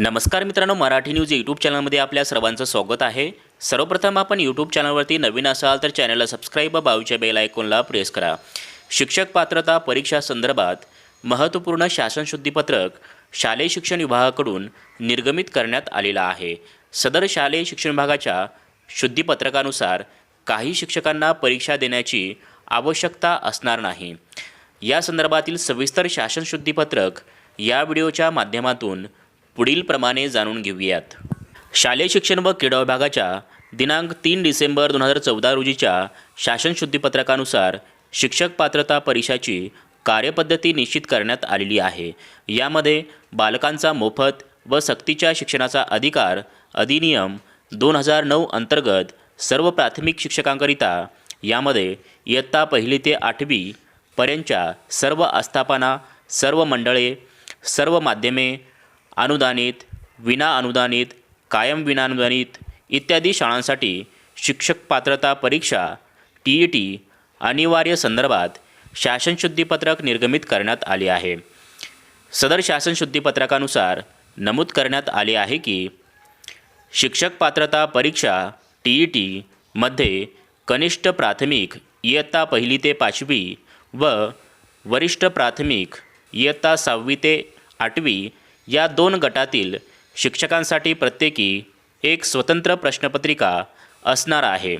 नमस्कार मित्रांनो Marathi news YouTube चॅनलमध्ये आपल्या सर्वांचं स्वागत आहे. सर्वप्रथम आपण यूट्यूब चॅनलवरती नवीन असाल तर चॅनलला सबस्क्राईब व बाजूच्या बेल आयकॉनला प्रेस करा. शिक्षक पात्रता परीक्षा संदर्भात महत्त्वपूर्ण शासन शुद्धीपत्रक शालेय शिक्षण विभागाकडून निर्गमित करण्यात आलेलं आहे. सदर शालेय शिक्षण विभागाच्या शुद्धीपत्रकानुसार काही शिक्षकांना परीक्षा देण्याची आवश्यकता असणार नाही. या संदर्भातील सविस्तर शासन शुद्धीपत्रक या व्हिडिओच्या माध्यमातून पुढील प्रमाणे जाणून घेऊयात. शालेय शिक्षण व क्रीडा विभागाच्या दिनांक तीन डिसेंबर दोन हजार चौदा रोजीच्या शासन शुद्धीपत्रकानुसार शिक्षक पात्रता परीक्षाची कार्यपद्धती निश्चित करण्यात आलेली आहे. यामध्ये बालकांचा मोफत व सक्तीच्या शिक्षणाचा अधिकार अधिनियम दोन हजार नऊ अंतर्गत सर्व प्राथमिक शिक्षकांकरिता यामध्ये इयत्ता पहिली ते आठवी पर्यंतच्या सर्व आस्थापना सर्व मंडळे सर्व माध्यमे अनुदानित विना अनुदानित कायम विना अनुदानित इत्यादी शाळांसाठी शिक्षक पात्रता परीक्षा टी ई टी अनिवार्य संदर्भात शासन शुद्धीपत्रक निर्गमित करण्यात आले आहे. सदर शासन शुद्धीपत्रकानुसार नमूद करण्यात आले आहे की शिक्षक पात्रता परीक्षा टी ई टीमध्ये कनिष्ठ प्राथमिक इयत्ता पहिली ते पाचवी व वरिष्ठ प्राथमिक इयत्ता सहावी ते आठवी या दोन गटातील शिक्षकांसाठी प्रत्येकी एक स्वतंत्र प्रश्नपत्रिका असणार आहे.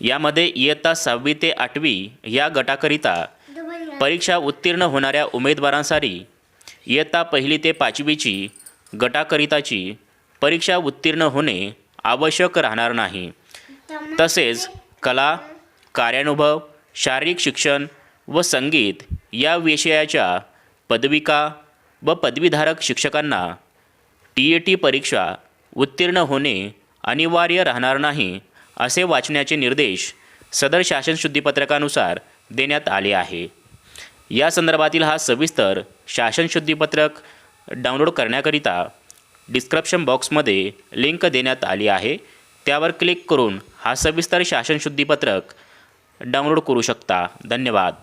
यामध्ये इयत्ता सहावी ते आठवी या गटाकरिता परीक्षा उत्तीर्ण होणाऱ्या उमेदवारांसाठी इयत्ता पहिली ते पाचवीची गटाकरिताची परीक्षा उत्तीर्ण होणे आवश्यक राहणार नाही. तसेच कला कार्यानुभव शारीरिक शिक्षण व संगीत या विषयाच्या पदविका व पदवीधारक शिक्षकांना टी ए टी परीक्षा उत्तीर्ण होणे अनिवार्य राहणार नाही असे वाचण्याचे निर्देश सदर शासन शुद्धीपत्रकानुसार देण्यात आले आहे. या संदर्भातील हा सविस्तर शासन शुद्धीपत्रक डाउनलोड करण्याकरिता डिस्क्रिप्शन बॉक्समध्ये लिंक देण्यात आली आहे. त्यावर क्लिक करून हा सविस्तर शासन शुद्धीपत्रक डाउनलोड करू शकता. धन्यवाद.